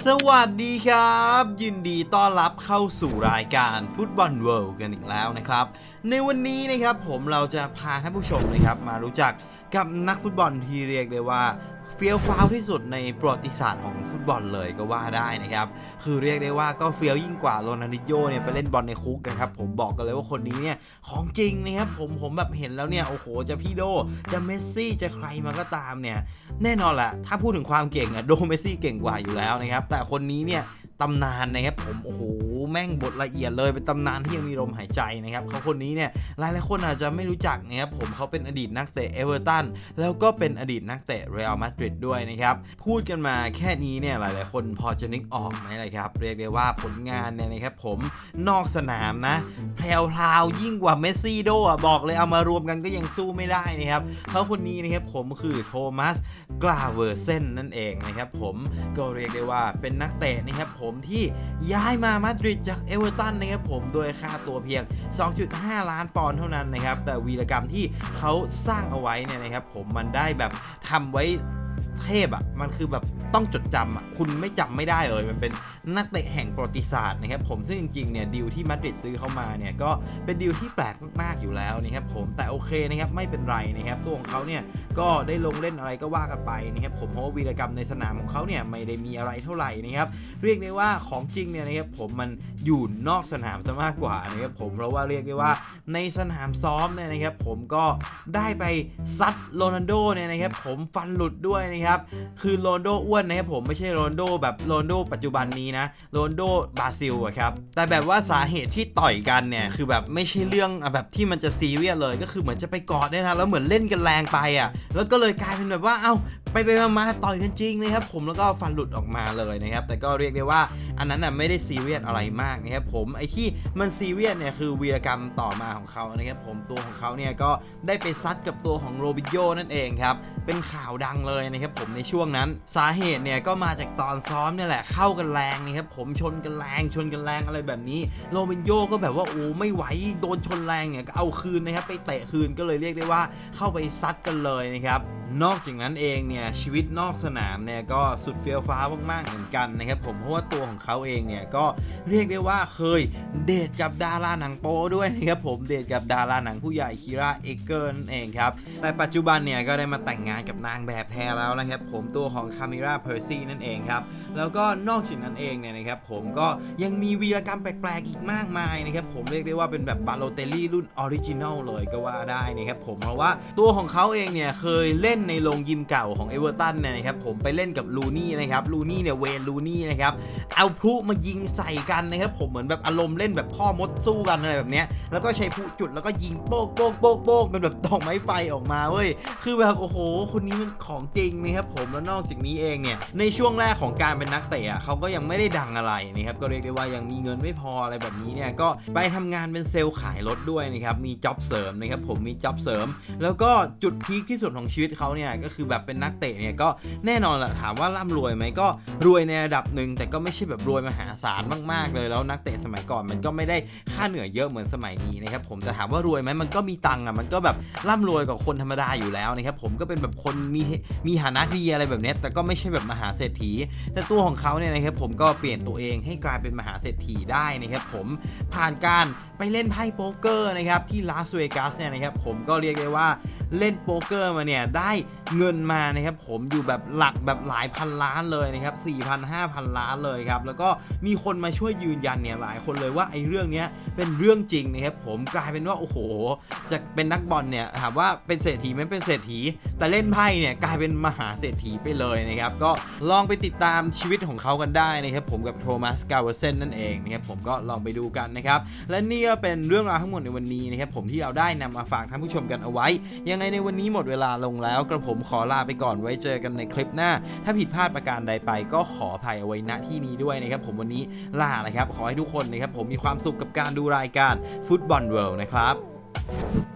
สวัสดีครับ ยินดีต้อนรับเข้าสู่รายการฟุตบอลเวิลด์กันอีกแล้วนะครับ ในวันนี้นะครับผมเราจะพาท่านผู้ชมนะครับมารู้จักกับนักฟุตบอลที่เรียกได้ว่า ฟี้ยวฟ้าวที่สุดในประวัติศาสตร์ของฟุตบอลเลยก็ว่าได้นะครับ คือเรียกได้ว่าก็เฟี้ยวยิ่งกว่าโรนัลดิโญเนี่ยไปเล่นบอลในคุกนะครับ ผมบอกกันเลยว่าคนนี้เนี่ยของจริงนะครับผมผมแบบเห็นแล้วเนี่ยโอ้โหจะพี่โดจะเมสซี่จะใครมาก็ตามเนี่ยแน่นอนแหละถ้าพูดถึงความเก่งอะโดเมสซี่เก่งกว่าอยู่แล้วนะครับแต่คนนี้เนี่ย ตำนานนะครับผมโอ้โหแม่งบทละเอียดเลยเป็นตำนานที่ยังมีลมหายใจนะครับเขาคนนี้เนี่ยหลายหลายคนอาจจะไม่รู้จักนะครับผมเขาเป็นอดีตนักเตะเอเวอร์ตันแล้วก็เป็นอดีตนักเตะเรอัลมาดริดด้วยนะครับพูดกันมาแค่นี้เนี่ยหลาย ๆ คนพอจะนึกออกไหมเลยครับเรียกได้ว่าผลงานเนี่ยนะครับผมนอกสนามนะแพรวพราวยิ่งกว่าเมสซี่โดอะบอกเลยเอามารวมกันก็ยังสู้ไม่ได้นะครับเขาคนนี้นะครับผมคือโทมัสกลาเวอร์เซนนั่นเองนะครับผมก็เรียกได้ว่าเป็นนักเตะนะครับผมที่ย้ายมามาดริดจากเอเวอร์ตันนะครับผมโดยค่าตัวเพียง 2.5 ล้านปอนด์เท่านั้นนะครับแต่วีรกรรมที่เขาสร้างเอาไว้เนี่ยนะครับผมมันได้แบบทำไว้ เทพอะมันคือแบบต้องจดจำอะคุณไม่จำไม่ได้เลย มันเป็นนักเตะแห่งประวัติศาสตร์นะครับผมซึ่งจริงๆเนี่ยดีลที่มาดริดซื้อเข้ามาเนี่ยก็เป็นดีลที่แปลกมากๆอยู่แล้วนะครับผมแต่โอเคนะครับไม่เป็นไรนะครับตัวของเขาเนี่ยก็ได้ลงเล่นอะไรก็ว่ากันไปนะครับผมเพราะว่าวีรกรรมในสนามของเขาเนี่ยไม่ได้มีอะไรเท่าไหร่นะครับเรียกได้ว่าของจริงเนี่ยนะครับผมมันอยู่นอกสนามซะมากกว่านะครับผมเพราะว่าเรียกได้ว่าในสนามซ้อมเนี่ยนะครับผมก็ได้ไปซัดโรนัลโดเนี่ยนะครับผมฟันหลุดด้วยนะครับคือโรนโดอ้วนนะครับผมไม่ใช่โรนโดแบบโรนโดปัจจุบันนี้นะโรนโดบราซิลอะครับ แต่แบบว่าสาเหตุที่ต่อยกันเนี่ย คือแบบไม่ใช่เรื่องแบบที่มันจะซีเรียสเลย ก็คือเหมือนจะไปกอดเนี่ยนะแล้วเหมือนเล่นกันแรงไปอะแล้วก็เลยกลายเป็นแบบว่าเอ้า ไปไปมามาต่อยกันจริงนะครับผมแล้วก็ฟันหลุดออกมาเลยนะครับแต่ก็เรียกได้ว่าอันนั้นน่ะไม่ได้ซีเรียสอะไรมากนะครับผมไอ้ที่มันซีเรียสเนี่ยคือวีรกรรมต่อมาของเขานะครับผมตัวของเขาเนี่ยก็ได้ไปซัดกับตัวของโรบิโยนั่นเองครับเป็นข่าวดังเลยนะครับผมในช่วงนั้นสาเหตุเนี่ยก็มาจากตอนซ้อมเนี่ยแหละเข้ากันแรงนะครับผมชนกันแรงชนกันแรงอะไรแบบนี้โรบิโยก็แบบว่าโอ้ไม่ไหวโดนชนแรงเนี่ยก็เอาคืนนะครับไปเตะคืนก็เลยเรียกได้ว่าเข้าไปซัดกันเลยนะครับ นอกจากนั้นเองเนี่ยชีวิตนอกสนามเนี่ยก็สุดเฟี้ยวฟ้ามากๆเหมือนกันนะครับผมเพราะว่าตัวของเขาเองเนี่ยก็เรียกได้ว่าเคยเดทกับดาราหนังโป๊ด้วยนะครับผมเดทกับดาราหนังผู้ใหญ่คิราเอเกอร์นั่นเองครับแต่ปัจจุบันเนี่ยก็ได้มาแต่งงานกับนางแบบแท้แล้วนะครับผมตัวของคามิราเพอร์ซี่นั่นเองครับแล้วก็นอกจากนั้นเองเนี่ยนะครับผมก็ยังมีวีรกรรมแปลกๆอีกมากมายนะครับผมเรียกได้ว่าเป็นแบบบาโลเตลลี่รุ่นออริจินัลเลยก็ว่าได้นะครับผมเพราะว่าตัวของเขาเองเนี่ยเคยเล่นในโรงยิมเก่าของเอเวอร์ตันเนี่ยนะครับผมไปเล่นกับลูนี่นะครับลูนี่เนี่ยเวนลูนี่นะครับเอาพลุมายิงใส่กันนะครับผมเหมือนแบบอารมณ์เล่นแบบพ่อมดสู้กันอะไรแบบเนี้ยแล้วก็ใช้พลุจุดแล้วก็ยิงโป๊กโป๊กโป๊กโป๊กเป็นแบบดอกไม้ไฟออกมาเว้ยคือแบบโอ้โห คนนี้มันของจริงนะครับผมแล้วนอกจากนี้เองเนี่ยในช่วงแรกของการเป็นนักเตะเขาก็ยังไม่ได้ดังอะไรนะครับก็เรียกได้ว่ายังมีเงินไม่พออะไรแบบนี้เนี่ยก็ไปทำงานเป็นเซลล์ขายรถด้วยนะครับมีจ็อบเสริมนะครับผมมีจ็อบเสริม แล้วก็จุดพีคที่สุดของชีวิตเขาเนี่ยก็คือแบบเป็นนักเตะเนี่ยก็แน่นอนแหละถามว่าร่ำรวยไหมก็รวยในระดับหนึ่งแต่ก็ไม่ใช่แบบรวยมหาศาลมากๆ เลยแล้วนักเตะสมัยก่อนมันก็ไม่ได้ค่าเหนื่อยเยอะเหมือนสมัยนี้นะครับผมแต่ถามว่ารวยไหมมันก็มีตังค์อะมันก็แบบร่ำรวยกว่าคนธรรมดาอยู่แล้วนะครับผมก็เป็นแบบคนมีมีฐานะดีอะไรแบบนี้แต่ก็ไม่ใช่แบบมหาเศรษฐี แต่ตัวของเขาเนี่ยนะครับผมก็เปลี่ยนตัวเองให้กลายเป็นมหาเศรษฐีได้นะครับผมผ่านการไปเล่นไพ่โป๊กเกอร์นะครับที่ลาสเวกัสเนี่ยนะครับผมก็เรียกได้ว่า เล่นโป๊กเกอร์มาเนี่ยได้เงินมานะครับผมอยู่แบบหลักแบบหลายพันล้านเลยนะครับ4,000 5,000 ล้านเลยครับแล้วก็มีคนมาช่วยยืนยันเนี่ยหลายคนเลยว่าไอ้เรื่องนี้เป็นเรื่องจริงนะครับผมกลายเป็นว่าโอ้โหจะเป็นนักบอลเนี่ยถามว่าเป็นเศรษฐีไหม่เป็นเศรษฐี แต่เล่นไพ่เนี่ยกลายเป็นมหาเศรษฐีไปเลยนะครับก็ลองไปติดตามชีวิตของเขากันได้นะครับผมกับโทมัสกาวเซนนั่นเองนะครับผมก็ลองไปดูกันนะครับและนี่ก็เป็นเรื่องราวทั้งหมดในวันนี้นะครับผมที่เราได้นำมาฝากท่านผู้ชมกันเอาไว้ยังไงในวันนี้หมดเวลาลงแล้ว กระผมขอลาไปก่อนไว้เจอกันในคลิปหน้า ถ้าผิดพลาดประการใดไปก็ขออภัยเอาไว้ณที่นี้ด้วยนะครับ ผมวันนี้ลานะครับ ขอให้ทุกคนนะครับผมมีความสุขกับการดูรายการฟุตบอลเวิลด์นะครับ